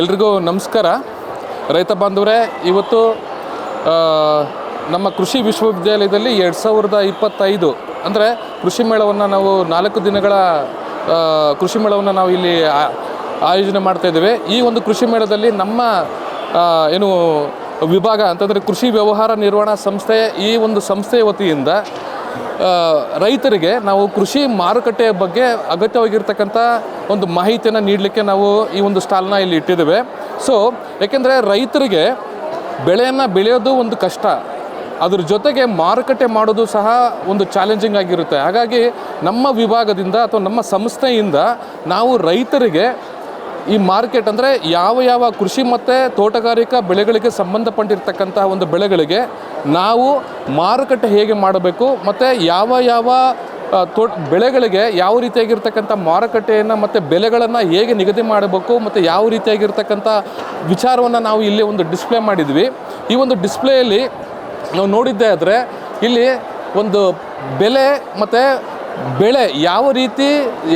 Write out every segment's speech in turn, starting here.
ಎಲ್ರಿಗೂ ನಮಸ್ಕಾರ. ರೈತ ಬಾಂಧವರೇ, ಇವತ್ತು ನಮ್ಮ ಕೃಷಿ ವಿಶ್ವವಿದ್ಯಾಲಯದಲ್ಲಿ ಎರಡು ಸಾವಿರದ ಇಪ್ಪತ್ತೈದು, ಅಂದರೆ ಕೃಷಿ ಮೇಳವನ್ನು ನಾವು ನಾಲ್ಕು ದಿನಗಳ ಕೃಷಿ ಮೇಳವನ್ನು ನಾವು ಇಲ್ಲಿ ಆಯೋಜನೆ ಮಾಡ್ತಾಯಿದ್ದೇವೆ ಈ ಒಂದು ಕೃಷಿ ಮೇಳದಲ್ಲಿ ನಮ್ಮ ಏನು ವಿಭಾಗ, ಅಂತಂದರೆ ಕೃಷಿ ವ್ಯವಹಾರ ನಿರ್ವಹಣಾ ಸಂಸ್ಥೆ, ಈ ಒಂದು ಸಂಸ್ಥೆಯ ವತಿಯಿಂದ ರೈತರಿಗೆ ನಾವು ಕೃಷಿ ಮಾರುಕಟ್ಟೆಯ ಬಗ್ಗೆ ಅಗತ್ಯವಾಗಿರ್ತಕ್ಕಂಥ ಒಂದು ಮಾಹಿತಿಯನ್ನು ನೀಡಲಿಕ್ಕೆ ನಾವು ಈ ಒಂದು ಸ್ಟಾಲ್ನ ಇಲ್ಲಿ ಇಟ್ಟಿದ್ದೇವೆ. ಸೊ ಯಾಕೆಂದರೆ ರೈತರಿಗೆ ಬೆಳೆಯನ್ನು ಬೆಳೆಯೋದು ಒಂದು ಕಷ್ಟ. ಅದ್ರ ಜೊತೆಗೆ ಮಾರುಕಟ್ಟೆ ಮಾಡೋದು ಸಹ ಒಂದು ಚಾಲೆಂಜಿಂಗ್ ಆಗಿರುತ್ತೆ. ಹಾಗಾಗಿ ನಮ್ಮ ವಿಭಾಗದಿಂದ ಅಥವಾ ನಮ್ಮ ಸಂಸ್ಥೆಯಿಂದ ನಾವು ರೈತರಿಗೆ ಈ ಮಾರ್ಕೆಟ್ ಅಂದರೆ ಯಾವ ಯಾವ ಕೃಷಿ ಮತ್ತು ತೋಟಗಾರಿಕಾ ಬೆಳೆಗಳಿಗೆ ಸಂಬಂಧಪಟ್ಟಿರ್ತಕ್ಕಂತಹ ಒಂದು ಬೆಳೆಗಳಿಗೆ ನಾವು ಮಾರುಕಟ್ಟೆ ಹೇಗೆ ಮಾಡಬೇಕು, ಮತ್ತು ಯಾವ ಯಾವ ತೋಟ ಬೆಳೆಗಳಿಗೆ ಯಾವ ರೀತಿಯಾಗಿರ್ತಕ್ಕಂಥ ಮಾರುಕಟ್ಟೆಯನ್ನು ಮತ್ತು ಬೆಲೆಗಳನ್ನು ಹೇಗೆ ನಿಗದಿ ಮಾಡಬೇಕು, ಮತ್ತು ಯಾವ ರೀತಿಯಾಗಿರ್ತಕ್ಕಂಥ ವಿಚಾರವನ್ನು ನಾವು ಇಲ್ಲಿ ಒಂದು ಡಿಸ್ಪ್ಲೇ ಮಾಡಿದ್ವಿ. ಈ ಒಂದು ಡಿಸ್ಪ್ಲೇಯಲ್ಲಿ ನಾವು ನೋಡಿದ್ದೇ ಆದರೆ ಇಲ್ಲಿ ಒಂದು ಬೆಲೆ ಮತ್ತು ಬೆಳೆ ಯಾವ ರೀತಿ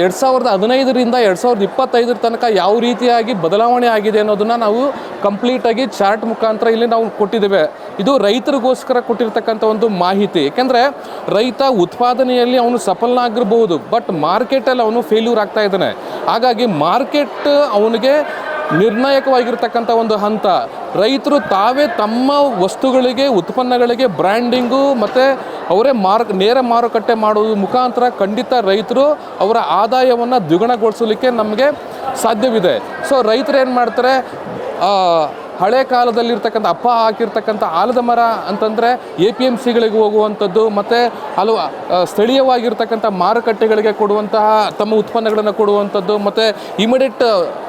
ಎರಡು ಸಾವಿರದ ಹದಿನೈದರಿಂದ ಎರಡು ಸಾವಿರದ ಇಪ್ಪತ್ತೈದರ ತನಕ ಯಾವ ರೀತಿಯಾಗಿ ಬದಲಾವಣೆ ಆಗಿದೆ ಅನ್ನೋದನ್ನು ನಾವು ಕಂಪ್ಲೀಟಾಗಿ ಚಾರ್ಟ್ ಮುಖಾಂತರ ಇಲ್ಲಿ ನಾವು ಕೊಟ್ಟಿದ್ದೇವೆ. ಇದು ರೈತರಿಗೋಸ್ಕರ ಕೊಟ್ಟಿರ್ತಕ್ಕಂಥ ಒಂದು ಮಾಹಿತಿ. ಏಕೆಂದರೆ ರೈತ ಉತ್ಪಾದನೆಯಲ್ಲಿ ಅವನು ಸಫಲನಾಗಿರ್ಬೋದು ಬಟ್ ಮಾರ್ಕೆಟಲ್ಲಿ ಅವನು ಫೇಲ್ಯೂರ್ ಆಗ್ತಾ ಇದ್ದಾನೆ. ಹಾಗಾಗಿ ಮಾರ್ಕೆಟ್ ಅವನಿಗೆ ನಿರ್ಣಾಯಕವಾಗಿರ್ತಕ್ಕಂಥ ಒಂದು ಹಂತ. ರೈತರು ತಾವೇ ತಮ್ಮ ವಸ್ತುಗಳಿಗೆ, ಉತ್ಪನ್ನಗಳಿಗೆ ಬ್ರ್ಯಾಂಡಿಂಗು ಮತ್ತು ಅವರೇ ಮಾರು, ನೇರ ಮಾರುಕಟ್ಟೆ ಮಾಡುವುದು ಮುಖಾಂತರ ಖಂಡಿತ ರೈತರು ಅವರ ಆದಾಯವನ್ನು ದ್ವಿಗುಣಗೊಳಿಸಲಿಕ್ಕೆ ನಮಗೆ ಸಾಧ್ಯವಿದೆ. ಸೊ ರೈತರು ಏನು ಮಾಡ್ತಾರೆ ಹಳೆ ಕಾಲದಲ್ಲಿರ್ತಕ್ಕಂಥ ಅಪ್ಪ ಹಾಕಿರ್ತಕ್ಕಂಥ ಆಲದ ಮರ ಅಂತಂದರೆ ಎ ಪಿ ಎಂ ಸಿಗಳಿಗೆ ಹೋಗುವಂಥದ್ದು, ಮತ್ತು ಹಲವು ಸ್ಥಳೀಯವಾಗಿರ್ತಕ್ಕಂಥ ಮಾರುಕಟ್ಟೆಗಳಿಗೆ ಕೊಡುವಂತಹ, ತಮ್ಮ ಉತ್ಪನ್ನಗಳನ್ನು ಕೊಡುವಂಥದ್ದು, ಮತ್ತು ಇಮಿಡಿಯೇಟ್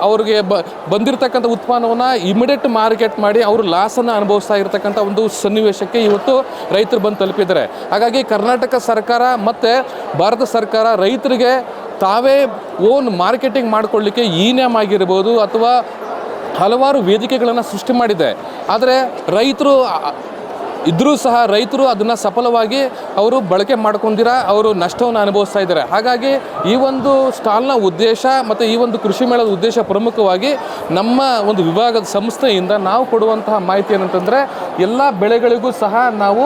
ಅವ್ರಿಗೆ ಬ, ಬಂದಿರತಕ್ಕಂಥ ಉತ್ಪನ್ನವನ್ನು ಇಮಿಡಿಯೇಟ್ ಮಾರ್ಕೆಟ್ ಮಾಡಿ ಅವರು ಲಾಸನ್ನು ಅನುಭವಿಸ್ತಾ ಇರತಕ್ಕಂಥ ಒಂದು ಸನ್ನಿವೇಶಕ್ಕೆ ಇವತ್ತು ರೈತರು ಬಂದು ತಲುಪಿದ್ದಾರೆ. ಹಾಗಾಗಿ ಕರ್ನಾಟಕ ಸರ್ಕಾರ ಮತ್ತು ಭಾರತ ಸರ್ಕಾರ ರೈತರಿಗೆ ತಾವೇ ಓನ್ ಮಾರ್ಕೆಟಿಂಗ್ ಮಾಡಿಕೊಳ್ಳಿಕ್ಕೆ ಈ ನ್ಯಾಮ್ ಆಗಿರ್ಬೋದು, ಅಥವಾ ಹಲವಾರು ವೇದಿಕೆಗಳನ್ನು ಸೃಷ್ಟಿ ಮಾಡಿದೆ. ಆದರೆ ರೈತರು ಇದ್ದರೂ ಸಹ ರೈತರು ಅದನ್ನು ಸಫಲವಾಗಿ ಅವರು ಬಳಕೆ ಮಾಡ್ಕೊಂಡಿರ, ಅವರು ನಷ್ಟವನ್ನು ಅನುಭವಿಸ್ತಾ ಇದ್ದಾರೆ ಹಾಗಾಗಿ ಈ ಒಂದು ಸ್ಟಾಲ್ನ ಉದ್ದೇಶ ಮತ್ತು ಈ ಒಂದು ಕೃಷಿ ಮೇಳದ ಉದ್ದೇಶ ಪ್ರಮುಖವಾಗಿ ನಮ್ಮ ಒಂದು ವಿಭಾಗದ ಸಂಸ್ಥೆಯಿಂದ ನಾವು ಕೊಡುವಂತಹ ಮಾಹಿತಿ ಏನಂತಂದರೆ, ಎಲ್ಲ ಬೆಳೆಗಳಿಗೂ ಸಹ ನಾವು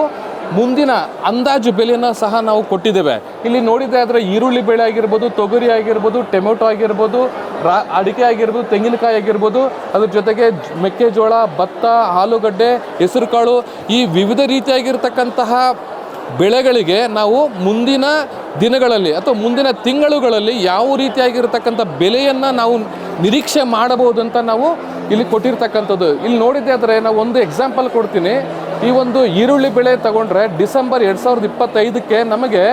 ಮುಂದಿನ ಅಂದಾಜು ಬೆಲೆಯನ್ನು ಸಹ ನಾವು ಕೊಟ್ಟಿದ್ದೇವೆ. ಇಲ್ಲಿ ನೋಡಿದ್ರೆ ಆದರೆ ಈರುಳ್ಳಿ ಬೆಳೆ ಆಗಿರ್ಬೋದು, ತೊಗರಿ ಆಗಿರ್ಬೋದು, ಟೊಮೆಟೊ ಆಗಿರ್ಬೋದು, ರಾ, ಅಡಿಕೆ ಆಗಿರ್ಬೋದು, ತೆಂಗಿನಕಾಯಿ ಆಗಿರ್ಬೋದು, ಅದ್ರ ಜೊತೆಗೆ ಮೆಕ್ಕೆಜೋಳ, ಭತ್ತ, ಆಲೂಗಡ್ಡೆ, ಹೆಸರುಕಾಳು ಈ ವಿವಿಧ ರೀತಿಯಾಗಿರ್ತಕ್ಕಂತಹ ಬೆಳೆಗಳಿಗೆ ನಾವು ಮುಂದಿನ ದಿನಗಳಲ್ಲಿ ಅಥವಾ ಮುಂದಿನ ತಿಂಗಳುಗಳಲ್ಲಿ ಯಾವ ರೀತಿಯಾಗಿರ್ತಕ್ಕಂಥ ಬೆಲೆಯನ್ನು ನಾವು ನಿರೀಕ್ಷೆ ಮಾಡಬಹುದು ಅಂತ ನಾವು ಇಲ್ಲಿ ಕೊಟ್ಟಿರ್ತಕ್ಕಂಥದ್ದು. ಇಲ್ಲಿ ನೋಡಿದ್ದೆ ಆದರೆ ನಾವು ಒಂದು ಎಕ್ಸಾಂಪಲ್ ಕೊಡ್ತೀನಿ. ಈ ಒಂದು ಈರುಳ್ಳಿ ಬೆಳೆ ತಗೊಂಡ್ರೆ ಡಿಸೆಂಬರ್ ಎರಡು ಸಾವಿರದ ಇಪ್ಪತ್ತೈದಕ್ಕೆ ನಮಗೆ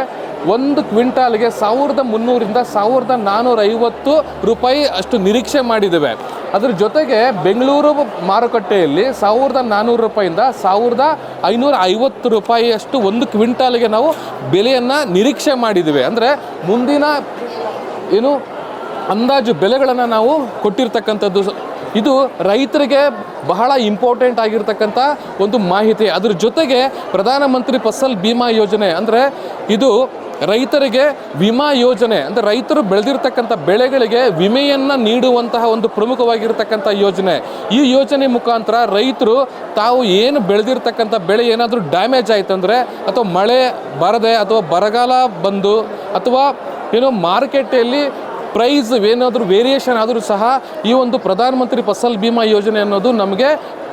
ಒಂದು ಕ್ವಿಂಟಾಲ್ಗೆ ಸಾವಿರದ ಮುನ್ನೂರಿಂದ ಸಾವಿರದ ನಾನ್ನೂರ ಐವತ್ತು ರೂಪಾಯಿ ಅಷ್ಟು ನಿರೀಕ್ಷೆ ಮಾಡಿದ್ದೇವೆ. ಅದ್ರ ಜೊತೆಗೆ ಬೆಂಗಳೂರು ಮಾರುಕಟ್ಟೆಯಲ್ಲಿ ಸಾವಿರದ ನಾನ್ನೂರು ರೂಪಾಯಿಂದ ಸಾವಿರದ ಐನೂರ ಐವತ್ತು ರೂಪಾಯಿಯಷ್ಟು ಒಂದು ಕ್ವಿಂಟಾಲ್ಗೆ ನಾವು ಬೆಲೆಯನ್ನು ನಿರೀಕ್ಷೆ ಮಾಡಿದ್ದೇವೆ. ಅಂದರೆ ಮುಂದಿನ ಏನು ಅಂದಾಜು ಬೆಲೆಗಳನ್ನು ನಾವು ಕೊಟ್ಟಿರ್ತಕ್ಕಂಥದ್ದು ಇದು ರೈತರಿಗೆ ಬಹಳ ಇಂಪಾರ್ಟೆಂಟ್ ಆಗಿರ್ತಕ್ಕಂಥ ಒಂದು ಮಾಹಿತಿ. ಅದ್ರ ಜೊತೆಗೆ ಪ್ರಧಾನಮಂತ್ರಿ ಫಸಲ್ ಬಿಮಾ ಯೋಜನೆ ಅಂದರೆ ಇದು ರೈತರಿಗೆ ವಿಮಾ ಯೋಜನೆ ಅಂದರೆ ರೈತರು ಬೆಳೆದಿರ್ತಕ್ಕಂಥ ಬೆಳೆಗಳಿಗೆ ವಿಮೆಯನ್ನು ನೀಡುವಂತಹ ಒಂದು ಪ್ರಮುಖವಾಗಿರ್ತಕ್ಕಂಥ ಯೋಜನೆ. ಈ ಯೋಜನೆ ಮುಖಾಂತರ ರೈತರು ತಾವು ಏನು ಬೆಳೆದಿರ್ತಕ್ಕಂಥ ಬೆಳೆ ಏನಾದರೂ ಡ್ಯಾಮೇಜ್ ಆಯ್ತಂದರೆ ಅಥವಾ ಮಳೆ ಬರದೆ ಅಥವಾ ಬರಗಾಲ ಬಂದು ಅಥವಾ ಏನೋ ಮಾರುಕಟ್ಟೆಯಲ್ಲಿ ಪ್ರೈಸ್ ಏನಾದರೂ ವೇರಿಯೇಷನ್ ಆದರೂ ಸಹ ಈ ಒಂದು ಪ್ರಧಾನಮಂತ್ರಿ ಫಸಲ್ ಬಿಮಾ ಯೋಜನೆ ಅನ್ನೋದು ನಮಗೆ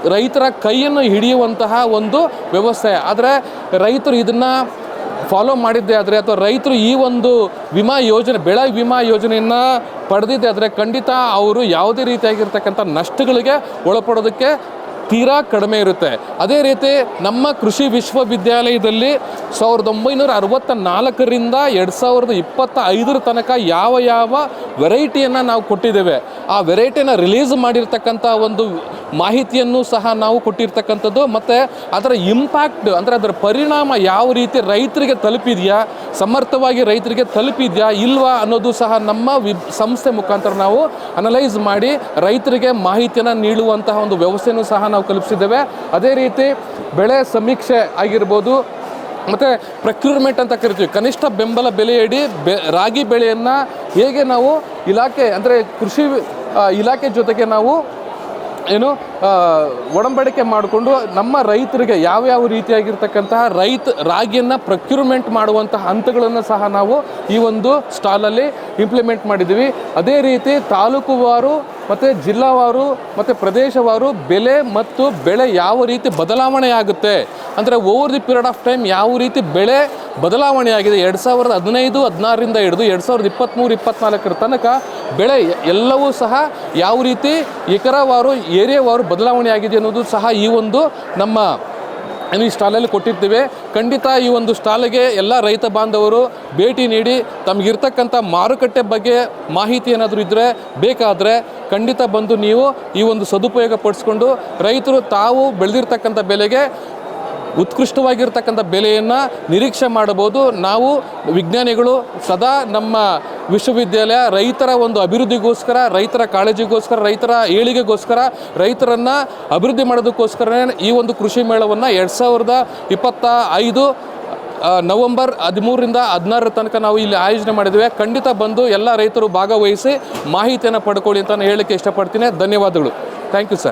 ರೈತರ ಕೈಯನ್ನು ಹಿಡಿಯುವಂತಹ ಒಂದು ವ್ಯವಸ್ಥೆ. ಆದರೆ ರೈತರು ಇದನ್ನು ಫಾಲೋ ಮಾಡಿದ್ದೆ ಆದರೆ ಅಥವಾ ರೈತರು ಈ ಒಂದು ವಿಮಾ ಯೋಜನೆ ಬೆಳೆ ವಿಮಾ ಯೋಜನೆಯನ್ನು ಪಡೆದಿದ್ದೆ ಆದರೆ ಖಂಡಿತ ಅವರು ಯಾವುದೇ ರೀತಿಯಾಗಿರ್ತಕ್ಕಂಥ ನಷ್ಟಗಳಿಗೆ ಒಳಪಡೋದಕ್ಕೆ ತೀರಾ ಕಡಿಮೆ ಇರುತ್ತೆ. ಅದೇ ರೀತಿ ನಮ್ಮ ಕೃಷಿ ವಿಶ್ವವಿದ್ಯಾಲಯದಲ್ಲಿ ಸಾವಿರದ ಒಂಬೈನೂರ ಅರವತ್ತ ನಾಲ್ಕರಿಂದ ಎರಡು ಸಾವಿರದ ಇಪ್ಪತ್ತ ಐದರ ತನಕ ಯಾವ ಯಾವ ವೆರೈಟಿಯನ್ನು ನಾವು ಕೊಟ್ಟಿದ್ದೇವೆ, ಆ ವೆರೈಟಿಯನ್ನು ರಿಲೀಸ್ ಮಾಡಿರ್ತಕ್ಕಂಥ ಒಂದು ಮಾಹಿತಿಯನ್ನು ಸಹ ನಾವು ಕೊಟ್ಟಿರ್ತಕ್ಕಂಥದ್ದು. ಮತ್ತು ಅದರ ಇಂಪ್ಯಾಕ್ಟ್ ಅಂದರೆ ಅದರ ಪರಿಣಾಮ ಯಾವ ರೀತಿ ರೈತರಿಗೆ ತಲುಪಿದೆಯಾ, ಸಮರ್ಥವಾಗಿ ರೈತರಿಗೆ ತಲುಪಿದೆಯಾ ಇಲ್ವಾ ಅನ್ನೋದು ಸಹ ನಮ್ಮ ವಿ ಸಂಸ್ಥೆ ಮುಖಾಂತರ ನಾವು ಅನಲೈಸ್ ಮಾಡಿ ರೈತರಿಗೆ ಮಾಹಿತಿಯನ್ನು ನೀಡುವಂತಹ ಒಂದು ವ್ಯವಸ್ಥೆಯನ್ನು ಸಹ ನಾವು ಕಲ್ಪಿಸಿದ್ದೇವೆ. ಅದೇ ರೀತಿ ಬೆಳೆ ಸಮೀಕ್ಷೆ ಆಗಿರ್ಬೋದು, ಮತ್ತು ಪ್ರಕ್ಯೂರ್ಮೆಂಟ್ ಅಂತ ಕರಿತೀವಿ. ಕನಿಷ್ಠ ಬೆಂಬಲ ಬೆಲೆಯಡಿ ಬೆ ರಾಗಿ ಬೆಳೆಯನ್ನು ಹೇಗೆ ನಾವು ಇಲಾಖೆ ಅಂದರೆ ಕೃಷಿ ಇಲಾಖೆ ಜೊತೆಗೆ ನಾವು ಏನು ಆ, ಒಡಂಬಡಿಕೆ ಮಾಡಿಕೊಂಡು ನಮ್ಮ ರೈತರಿಗೆ ಯಾವ್ಯಾವ ರೀತಿಯಾಗಿರ್ತಕ್ಕಂತಹ ರೈತ ರಾಗಿಯನ್ನು ಪ್ರಕ್ಯೂರ್ಮೆಂಟ್ ಮಾಡುವಂತಹ ಹಂತಗಳನ್ನು ಸಹ ನಾವು ಈ ಒಂದು ಸ್ಟಾಲಲ್ಲಿ ಇಂಪ್ಲಿಮೆಂಟ್ ಮಾಡಿದ್ದೀವಿ. ಅದೇ ರೀತಿ ತಾಲೂಕುವಾರು ಮತ್ತು ಜಿಲ್ಲಾವಾರು ಮತ್ತು ಪ್ರದೇಶವಾರು ಬೆಲೆ ಮತ್ತು ಬೆಳೆ ಯಾವ ರೀತಿ ಬದಲಾವಣೆ ಆಗುತ್ತೆ? ಅಂದರೆ over the period of time ಯಾವ ರೀತಿ ಬೆಳೆ ಬದಲಾವಣೆ ಆಗಿದೆ? ಎರಡು ಸಾವಿರದ ಹದಿನೈದು, ಹದಿನಾರರಿಂದ ಹಿಡಿದು ಎರಡು ಸಾವಿರದ ಇಪ್ಪತ್ತ್ಮೂರು ಇಪ್ಪತ್ತ್ನಾಲ್ಕರ ತನಕ ಬೆಳೆ ಎಲ್ಲವೂ ಸಹ ಯಾವ ರೀತಿ ಎಕರವಾರು, ಏರಿಯಾವಾರು ಬದಲಾವಣೆ ಆಗಿದೆ ಅನ್ನೋದು ಸಹ ಈ ಒಂದು ನಮ್ಮ ಈ ಸ್ಟಾಲಲ್ಲಿ ಕೊಟ್ಟಿರ್ತೀವಿ. ಖಂಡಿತ ಈ ಒಂದು ಸ್ಟಾಲಿಗೆ ಎಲ್ಲ ರೈತ ಬಾಂಧವರು ಭೇಟಿ ನೀಡಿ ತಮಗಿರ್ತಕ್ಕಂಥ ಮಾರುಕಟ್ಟೆ ಬಗ್ಗೆ ಮಾಹಿತಿ ಏನಾದರೂ ಇದ್ದರೆ ಬೇಕಾದರೆ ಖಂಡಿತ ಬಂದು ನೀವು ಈ ಒಂದು ಸದುಪಯೋಗ ಪಡಿಸ್ಕೊಂಡು ರೈತರು ತಾವು ಬೆಳೆದಿರ್ತಕ್ಕಂಥ ಬೆಲೆಗೆ ಉತ್ಕೃಷ್ಟವಾಗಿರ್ತಕ್ಕಂಥ ಬೆಲೆಯನ್ನು ನಿರೀಕ್ಷೆ ಮಾಡಬಹುದು. ನಾವು ವಿಜ್ಞಾನಿಗಳು ಸದಾ ನಮ್ಮ ವಿಶ್ವವಿದ್ಯಾಲಯ ರೈತರ ಒಂದು ಅಭಿವೃದ್ಧಿಗೋಸ್ಕರ, ರೈತರ ಕಾಳಜಿಗೋಸ್ಕರ, ರೈತರ ಏಳಿಗೆಗೋಸ್ಕರ, ರೈತರನ್ನು ಅಭಿವೃದ್ಧಿ ಮಾಡೋದಕ್ಕೋಸ್ಕರ ಈ ಒಂದು ಕೃಷಿ ಮೇಳವನ್ನು ಎರಡು ಸಾವಿರದ ಇಪ್ಪತ್ತ ಐದು ನವಂಬರ್ ಹದಿಮೂರರಿಂದ ಹದಿನಾರರ ತನಕ ನಾವು ಇಲ್ಲಿ ಆಯೋಜನೆ ಮಾಡಿದ್ದೇವೆ. ಖಂಡಿತ ಬಂದು ಎಲ್ಲ ರೈತರು ಭಾಗವಹಿಸಿ ಮಾಹಿತಿಯನ್ನು ಪಡ್ಕೊಳ್ಳಿ ಅಂತ ನಾನು ಹೇಳಲಿಕ್ಕೆ ಇಷ್ಟಪಡ್ತೀನಿ. ಧನ್ಯವಾದಗಳು. Thank you sir